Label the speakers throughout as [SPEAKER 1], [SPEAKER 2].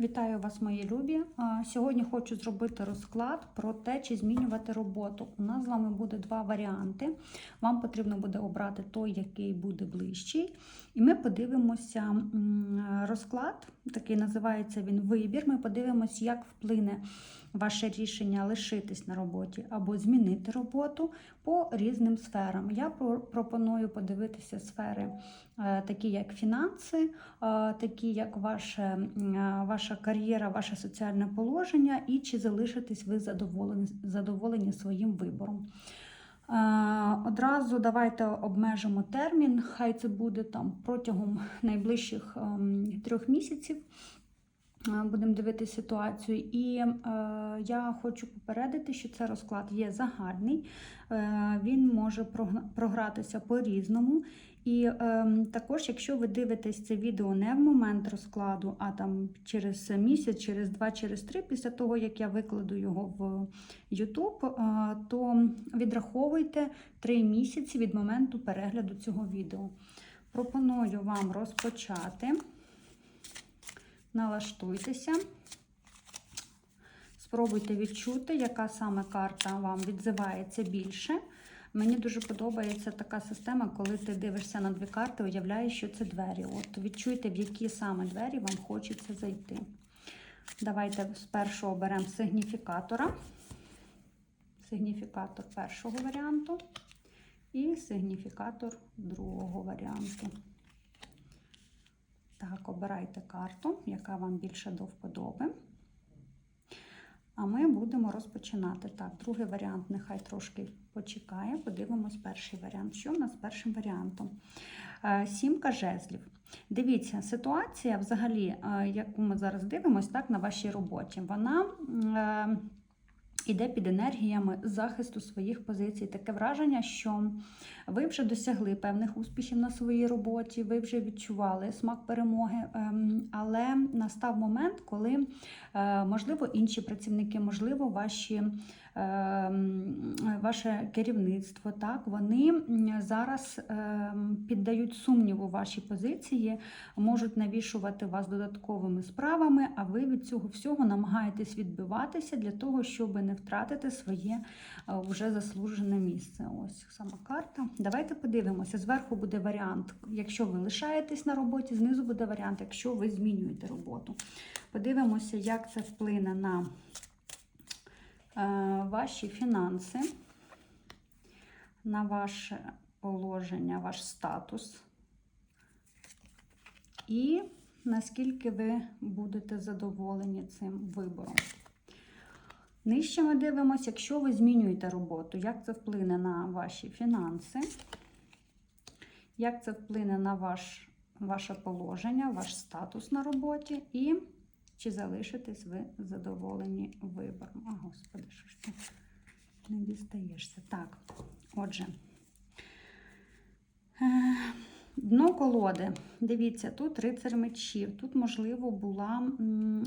[SPEAKER 1] Вітаю вас, мої любі. Сьогодні хочу зробити розклад про те, чи змінювати роботу. У нас з вами буде два варіанти. Вам потрібно буде обрати той, який буде ближчий. І ми подивимося розклад, такий називається він вибір. Ми подивимося, як вплине ваше рішення лишитись на роботі або змінити роботу по різним сферам. Я пропоную подивитися сфери, е, такі як фінанси, е, такі як ваше, е, ваша кар'єра, ваше соціальне положення, і чи залишитесь ви задоволені, задоволені своїм вибором. Одразу давайте обмежимо термін. Хай це буде там протягом найближчих ем, трьох місяців. Е, Будемо дивитися ситуацію. І е, я хочу попередити, що це розклад є загальний, е, він може програтися по-різному. І е, також, якщо ви дивитесь це відео не в момент розкладу, а там через місяць, через два, через три, після того, як я викладу його в YouTube, е, то відраховуйте три місяці від моменту перегляду цього відео. Пропоную вам розпочати. Налаштуйтеся. Спробуйте відчути, яка саме карта вам відзивається більше. Мені дуже подобається така система, коли ти дивишся на дві карти, уявляєш, що це двері. От відчуйте, в які саме двері вам хочеться зайти. Давайте спершу оберемо сигніфікатора. Сигніфікатор першого варіанту і сигніфікатор другого варіанту. Так, обирайте карту, яка вам більше до вподоби. А ми будемо розпочинати. Так, другий варіант нехай трошки почекає. Подивимось перший варіант. Що в нас першим варіантом? Е, Сімка жезлів. Дивіться, ситуація, взагалі, е, яку ми зараз дивимося, так, на вашій роботі, вона. Іде під енергіями захисту своїх позицій. Таке враження, що ви вже досягли певних успіхів на своїй роботі, ви вже відчували смак перемоги, ем, але настав момент, коли, е, можливо, інші працівники, можливо, ваші, ваше керівництво, так, вони зараз ем, піддають сумніву ваші позиції, можуть навішувати вас додатковими справами, а ви від цього всього намагаєтесь відбиватися для того, щоб не втратити своє е, вже заслужене місце. Ось сама карта. Давайте подивимося. Зверху буде варіант, якщо ви лишаєтесь на роботі, знизу буде варіант, якщо ви змінюєте роботу. Подивимося, як це вплине на ваші фінанси, на ваше положення, ваш статус. І наскільки ви будете задоволені цим вибором. Нижче ми дивимося, якщо ви змінюєте роботу, як це вплине на ваші фінанси, як це вплине на ваш, ваше положення, ваш статус на роботі, і чи залишитесь ви задоволені вибором. А, господи, що ж ти не дістаєшся? Так, отже. Е, Дно колоди. Дивіться, тут рицар мечів. Тут, можливо, була,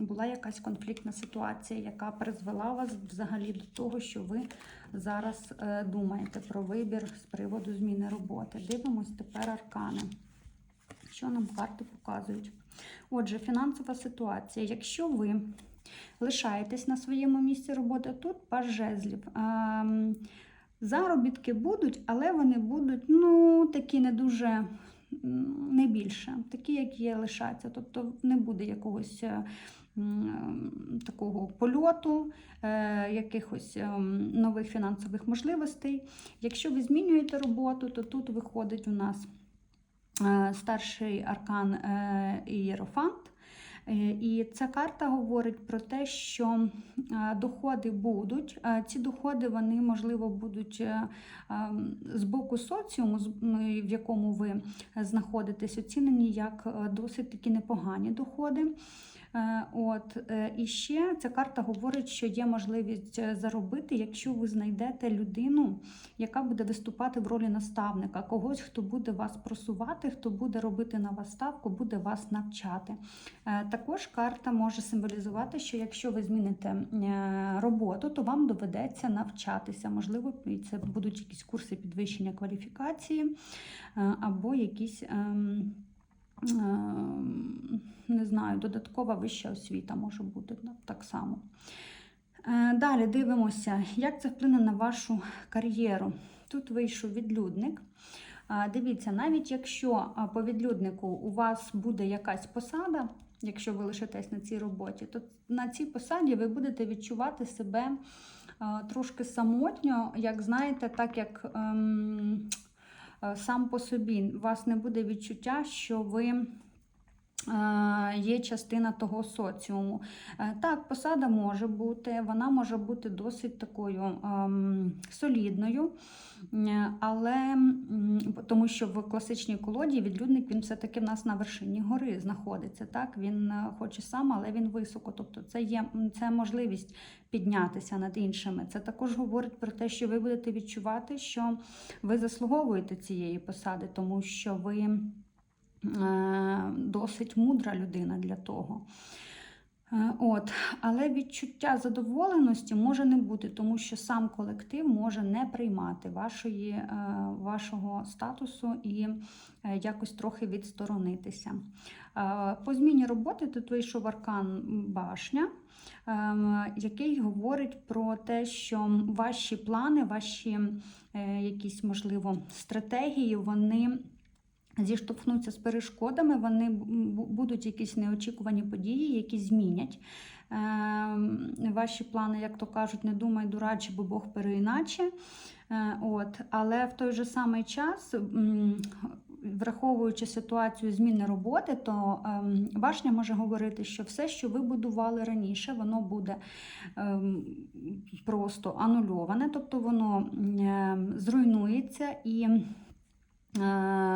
[SPEAKER 1] була якась конфліктна ситуація, яка призвела вас взагалі до того, що ви зараз е, думаєте про вибір з приводу зміни роботи. Дивимось тепер аркани. Що нам карти показують? Отже, фінансова ситуація. Якщо ви лишаєтесь на своєму місці роботи, тут паж жезлів. Ем, Заробітки будуть, але вони будуть ну, такі не дуже не більше, такі, як є, лишаться. Тобто не буде якогось е, такого польоту, е, якихось ем, нових фінансових можливостей. Якщо ви змінюєте роботу, то тут виходить у нас е, старший аркан е, Ієрофант. Е, І ця карта говорить про те, що е, доходи будуть. Е, Ці доходи вони можливо будуть е, ем, з боку соціуму, в якому ви знаходитесь, оцінені як е, досить такі непогані доходи. Е, От е, і ще ця карта говорить, що є можливість е, заробити, якщо ви знайдете людину, яка буде виступати в ролі наставника, когось, хто буде вас просувати, хто буде робити на вас ставку, буде вас навчати. Також карта може символізувати, що якщо ви зміните роботу, то вам доведеться навчатися. Можливо, це будуть якісь курси підвищення кваліфікації або якісь. Ем, не знаю, додаткова вища освіта може бути так само. Е, Далі дивимося, як це вплине на вашу кар'єру. Тут вийшов відлюдник. Дивіться, навіть якщо по відлюднику у вас буде якась посада, якщо ви лишитесь на цій роботі, то на цій посаді ви будете відчувати себе трошки самотньо, як знаєте, так як ем, е, сам по собі. У вас не буде відчуття, що ви. Е, Є частина того соціуму. Е, Так, посада може бути, вона може бути досить такою ем, солідною, Е, але тому що в класичній колоді відлюдник він все-таки в нас на вершині гори знаходиться. Так? Він е, хоч і сам, але він високо. Тобто це є це можливість піднятися над іншими. Це також говорить про те, що ви будете відчувати, що ви заслуговуєте цієї посади, тому що ви досить мудра людина для того. Е, От, але відчуття задоволеності може не бути, тому що сам колектив може не приймати вашої, е, вашого статусу і е, якось трохи відсторонитися. Е, По зміні роботи тут вийшов аркан башня, який говорить про те, що ваші плани, ваші е, якісь, можливо, стратегії, вони зіштовхнуться з перешкодами, вони будуть якісь неочікувані події, які змінять е, ваші плани, як то кажуть, не думай, дураче, бо Бог переіначе. Е, От. Але в той же самий час, враховуючи ситуацію зміни роботи, то ем, башня може говорити, що все, що ви будували раніше, воно буде ем, просто анульоване, тобто воно ем, зруйнується і. Е,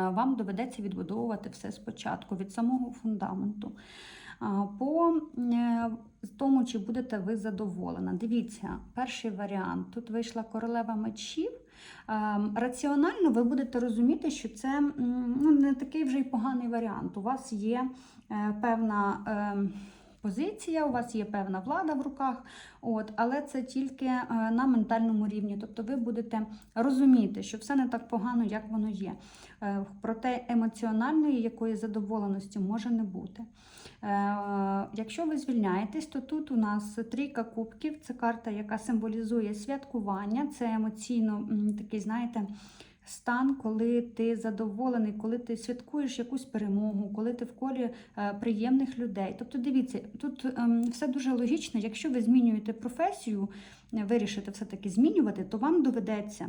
[SPEAKER 1] Вам доведеться відбудовувати все спочатку від самого фундаменту. По е, тому, чи будете ви задоволена. Дивіться, перший варіант. Тут вийшла королева мечів. Е, Раціонально ви будете розуміти, що це ну, не такий вже й поганий варіант. У вас є певна. Позиція, у вас є певна влада в руках, от, але це тільки е, на ментальному рівні. Тобто ви будете розуміти, що все не так погано, як воно є. Е, Проте емоціональної якої задоволеності може не бути. Е, Якщо ви звільняєтесь, то тут у нас трійка кубків, це карта, яка символізує святкування, це емоційно такий, знаєте, стан, коли ти задоволений, коли ти святкуєш якусь перемогу, коли ти в колі е, приємних людей. Тобто, дивіться, тут ем, все дуже логічно. Якщо ви змінюєте професію, е, вирішите все-таки змінювати, то вам доведеться.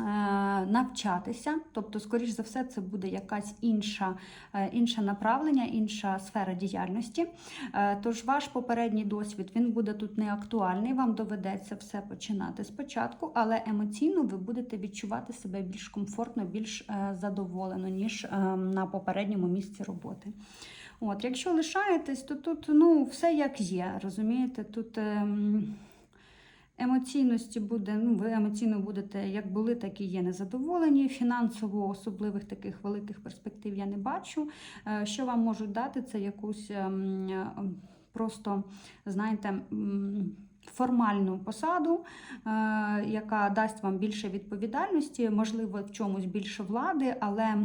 [SPEAKER 1] Е, Навчатися, тобто, скоріш за все, це буде якась інша, е, інше направлення, інша сфера діяльності. Е, Тож ваш попередній досвід він буде тут не актуальний. Вам доведеться все починати спочатку, але емоційно ви будете відчувати себе більш комфортно, більш задоволено, ніж на попередньому місці роботи. От, якщо лишаєтесь, то тут ну, все як є. Розумієте, тут. Ем, Емоційності буде, ну, ви емоційно будете як були, так і є незадоволені. Фінансово особливих таких великих перспектив я не бачу. Е, Що вам можуть дати, це якусь ем, е, просто, знаєте, формальну посаду, е, яка дасть вам більше відповідальності, можливо, в чомусь більше влади, але.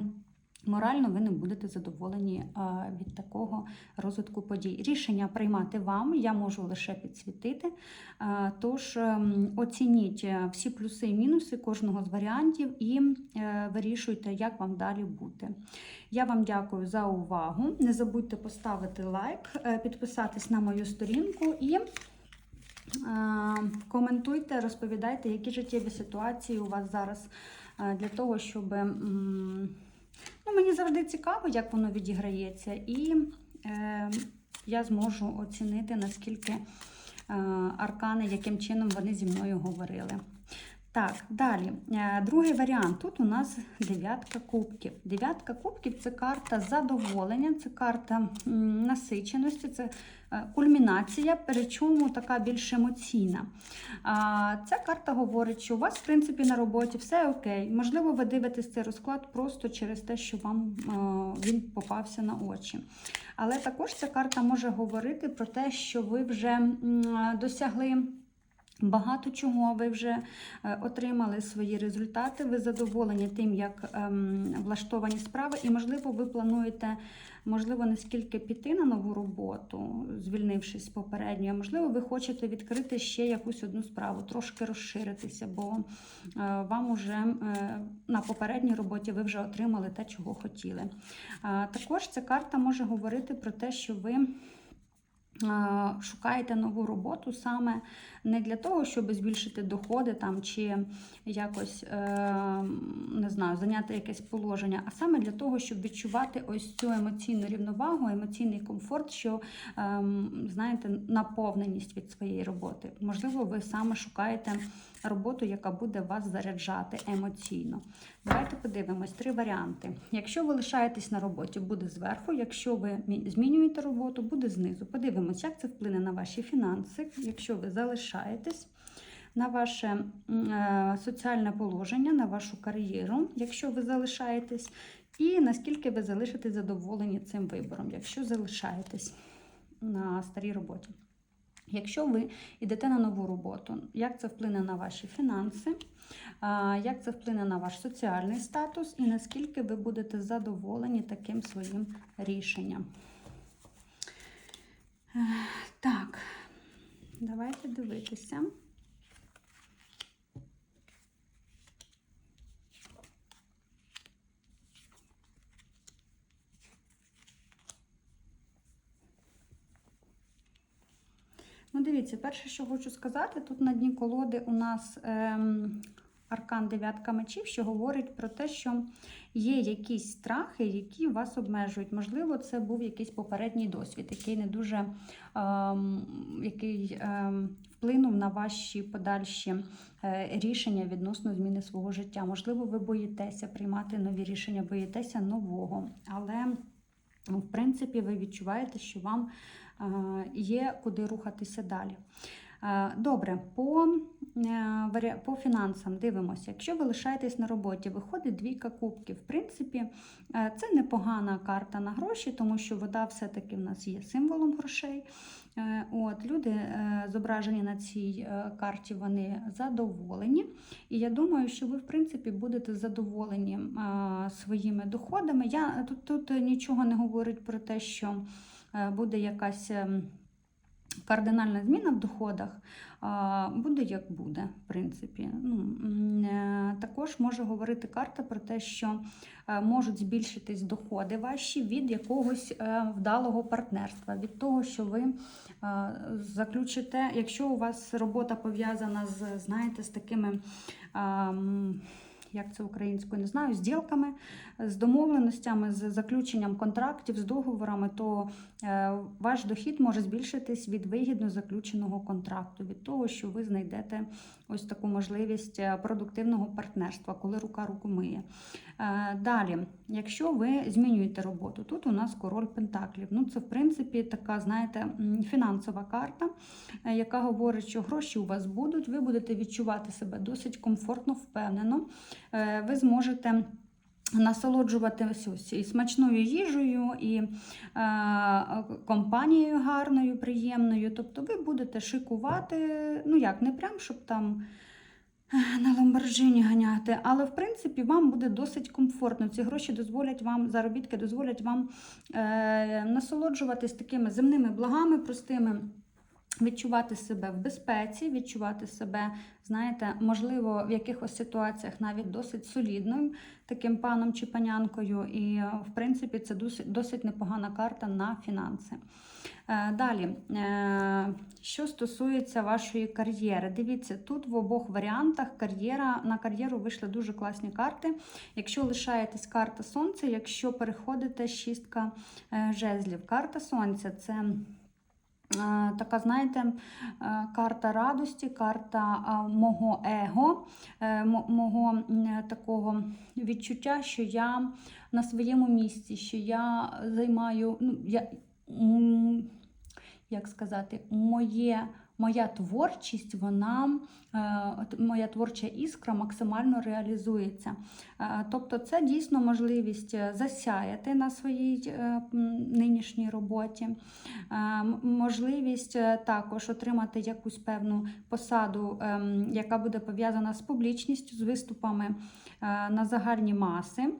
[SPEAKER 1] Морально ви не будете задоволені е, від такого розвитку подій. Рішення приймати вам, я можу лише підсвітити. Е, Тож ем, оцініть е, всі плюси і мінуси кожного з варіантів і вирішуйте, як вам далі бути. Я вам дякую за увагу. Не забудьте поставити лайк, підписатись на мою сторінку і. Коментуйте, розповідайте, які життєві ситуації у вас зараз для того, щоб Ну, мені завжди цікаво, як воно відіграється, і е, я зможу оцінити, наскільки е, аркани, яким чином вони зі мною говорили. Так, далі. Е, Другий варіант. Тут у нас дев'ятка кубків. Дев'ятка кубків це карта задоволення, це карта насиченості, це кульмінація, причому така більш емоційна. Ця карта говорить, що у вас, в принципі, на роботі все окей. Можливо, ви дивитесь цей розклад просто через те, що вам е, він попався на очі. Але також ця карта може говорити про те, що ви вже досягли Багато чого ви вже е, отримали свої результати. Ви задоволені тим, як ем, влаштовані справи, і, можливо, ви плануєте, можливо, не скільки піти на нову роботу, звільнившись з попередньої, а можливо, ви хочете відкрити ще якусь одну справу, трошки розширитися, бо е, вам уже е, на попередній роботі ви вже отримали те, чого хотіли. Е, також ця карта може говорити про те, що ви. Шукаєте нову роботу саме не для того, щоб збільшити доходи там чи якось е, не знаю, зайняти якесь положення, а саме для того, щоб відчувати ось цю емоційну рівновагу, емоційний комфорт, що ем, знаєте, наповненість від своєї роботи. Можливо, ви саме шукаєте роботу, яка буде вас заряджати емоційно. Давайте подивимось три варіанти. Якщо ви лишаєтесь на роботі, буде зверху. Якщо ви змінюєте роботу, буде знизу. Подивимось, як це вплине на ваші фінанси, якщо ви залишаєтесь. На ваше е, соціальне положення, на вашу кар'єру, якщо ви залишаєтесь, і наскільки ви залишитесь задоволені цим вибором, якщо залишаєтесь на старій роботі. Якщо ви йдете на нову роботу, як це вплине на ваші фінанси, як це вплине на ваш соціальний статус і наскільки ви будете задоволені таким своїм рішенням? Так, давайте дивитися. Ну, дивіться, перше, що хочу сказати, тут на дні колоди у нас ем, аркан дев'ятка мечів, що говорить про те, що є якісь страхи, які вас обмежують. Можливо, це був якийсь попередній досвід, який не дуже ем, який, ем, вплинув на ваші подальші е, рішення відносно зміни свого життя. Можливо, ви боїтеся приймати нові рішення, боїтеся нового, але в принципі ви відчуваєте, що вам є куди рухатися далі. Добре, по, е, по фінансам дивимося. Якщо ви лишаєтесь на роботі, виходить двійка кубків. В принципі, е, це непогана карта на гроші, тому що вода все-таки в нас є символом грошей. Е, От, люди зображені на цій карті, вони задоволені. І я думаю, що ви, в принципі, будете задоволені своїми доходами. Я, тут, тут нічого не говорить про те, що буде якась. ем, Кардинальна зміна в доходах буде як буде, в принципі. Ну, е, також може говорити карта про те, що е, можуть збільшитись доходи ваші від якогось е, вдалого партнерства, від того, що ви е, заключите, якщо у вас робота пов'язана з, знаєте, з такими. Як це українською не знаю, з ділками, з домовленостями, з заключенням контрактів, з договорами, то е, ваш дохід може збільшитись від вигідно заключеного контракту, від того, що ви знайдете ось таку можливість е, продуктивного партнерства, коли рука руку миє. Е, Далі, якщо ви змінюєте роботу, тут у нас король Пентаклів. Ну, це в принципі така, знаєте, фінансова карта, е, яка говорить, що гроші у вас будуть, ви будете відчувати себе досить комфортно, впевнено. Ви зможете. Насолоджуватися і смачною їжею, і е, компанією гарною, приємною. Тобто ви будете шикувати, ну як, не прям, щоб там е, на Ламборджині ганяти, але в принципі вам буде досить комфортно. Ці гроші дозволять вам, заробітки дозволять вам е, насолоджуватись такими земними благами простими. Відчувати себе в безпеці, відчувати себе, знаєте, можливо, в якихось ситуаціях навіть досить солідним таким паном чи панянкою. І, е, в принципі, це досить, досить непогана карта на фінанси. Е, Далі, е, що стосується вашої кар'єри, дивіться, тут в обох варіантах кар'єра на кар'єру вийшли дуже класні карти. Якщо лишаєтесь карта сонця, якщо переходите шістка жезлів. Карта сонця це. Е, Така, знаєте, е, карта радості, карта е, мого его, мого такого відчуття, що я на своєму місці, що я займаю, ну, я, як сказати, моє моя творчість, вона, е, моя творча іскра максимально реалізується. Е, Тобто, це дійсно можливість е, засяяти на своїй нинішній роботі, можливість також отримати якусь певну посаду, ем, яка буде пов'язана з публічністю, з виступами на загальні маси.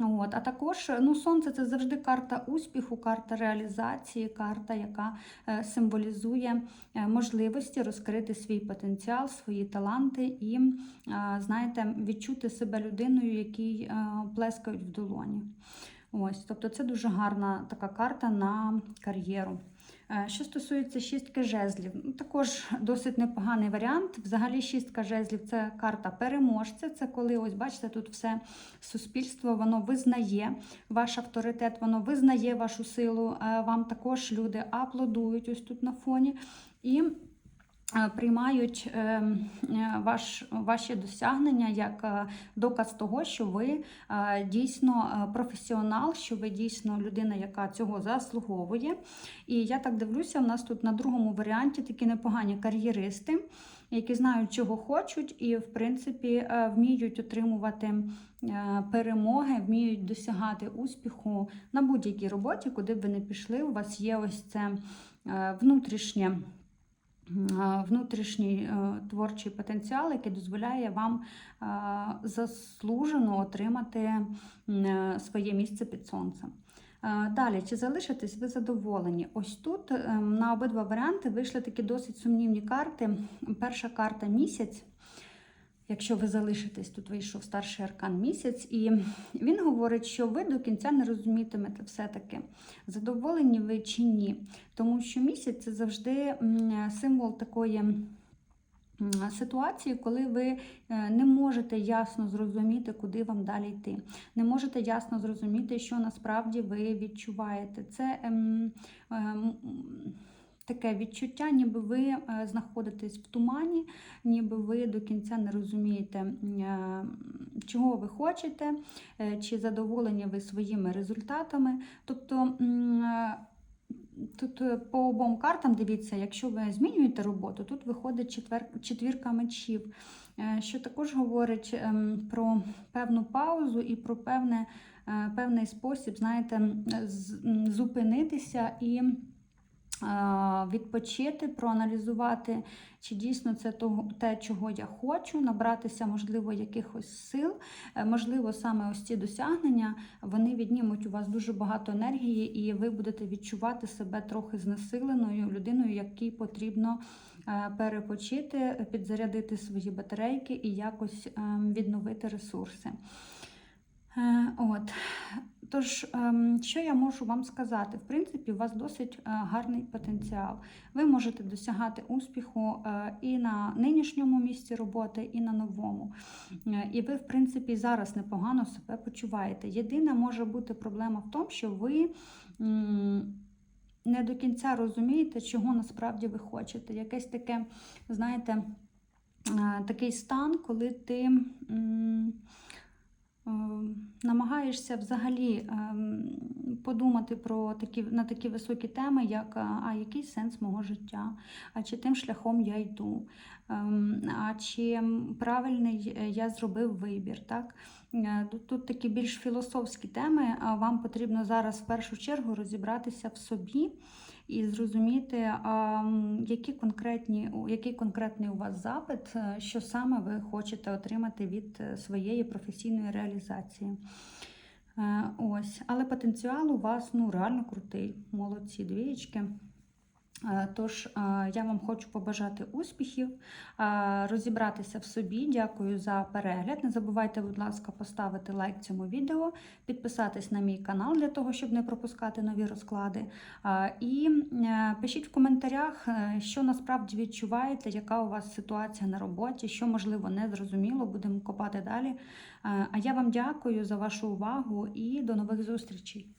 [SPEAKER 1] От, а також ну, сонце це завжди карта успіху, карта реалізації, карта, яка е, символізує е, можливості розкрити свій потенціал, свої таланти і, е, знаєте, відчути себе людиною, якій плескають в долоні. Ось, тобто це дуже гарна така карта на кар'єру. Е, Що стосується шістки жезлів, ну, також досить непоганий варіант. Взагалі, шістка жезлів це карта переможця. Це коли, ось бачите, тут все суспільство воно визнає ваш авторитет, воно визнає вашу силу. Е, Вам також люди аплодують ось тут на фоні. І Приймають е, е, ваш, ваші досягнення як е, доказ того, що ви е, дійсно е, професіонал, що ви дійсно людина, яка цього заслуговує. І я так дивлюся, у нас тут на другому варіанті такі непогані кар'єристи, які знають, чого хочуть, і, в принципі, е, вміють отримувати е, перемоги, вміють досягати успіху на будь-якій роботі, куди б ви не пішли. У вас є ось це е, внутрішнє. Е, Внутрішній е, творчий потенціал, який дозволяє вам е, заслужено отримати своє місце під сонцем. Далі, чи залишитесь ви задоволені? Ось тут е, на обидва варіанти вийшли такі досить сумнівні карти. Перша карта місяць. Якщо ви залишитесь, тут вийшов старший аркан місяць, і він говорить, що ви до кінця не розумітимете все-таки, задоволені ви чи ні. Тому що місяць це завжди символ такої ситуації, коли ви е, не можете ясно зрозуміти, куди вам далі йти. Не можете ясно зрозуміти, що насправді ви відчуваєте. Це ем, ем, таке відчуття, ніби ви е, знаходитесь в тумані, ніби ви до кінця не розумієте, е, чого ви хочете, е, чи задоволені ви своїми результатами. Тобто Тут по обом картам дивіться, якщо ви змінюєте роботу, тут виходить четвер... четвірка мечів, що також говорить ем, про певну паузу і про певне, певний спосіб, знаєте, зупинитися і відпочити, проаналізувати, чи дійсно це те, чого я хочу, набратися, можливо, якихось сил. Е, Можливо, саме ось ці досягнення вони віднімуть у вас дуже багато енергії, і ви будете відчувати себе трохи знесиленою людиною, якій потрібно е, перепочити, підзарядити свої батарейки і якось ем, відновити ресурси. Е, От. Тож, ем, що я можу вам сказати? В принципі, у вас досить е, гарний потенціал. Ви можете досягати успіху е, і на нинішньому місці роботи, і на новому. І ви, в принципі, зараз непогано себе почуваєте. Єдина може бути проблема в тому, що ви. Не до кінця розумієте, чого насправді ви хочете. Якесь таке, знаєте, такий стан, коли ти намагаєшся взагалі ем, подумати про такі, на такі високі теми, як а, а який сенс мого життя, а чи тим шляхом я йду, ем, а чи правильний е, я зробив вибір. Так? Е, Тут, тут такі більш філософські теми, а вам потрібно зараз в першу чергу розібратися в собі і зрозуміти, які конкретні, який конкретний у вас запит, е, що саме ви хочете отримати від е, своєї професійної реалізації. Е, Ось, але потенціал у вас ну реально крутий. Молодці двієчки. Е, Тож е, я вам хочу побажати успіхів, е, розібратися в собі. Дякую за перегляд. Не забувайте, будь ласка, поставити лайк цьому відео, підписатись на мій канал для того, щоб не пропускати нові розклади. І пишіть в коментарях, що насправді відчуваєте, яка у вас ситуація на роботі, що можливо не зрозуміло. Будемо копати далі. А я вам дякую за вашу увагу і до нових зустрічей.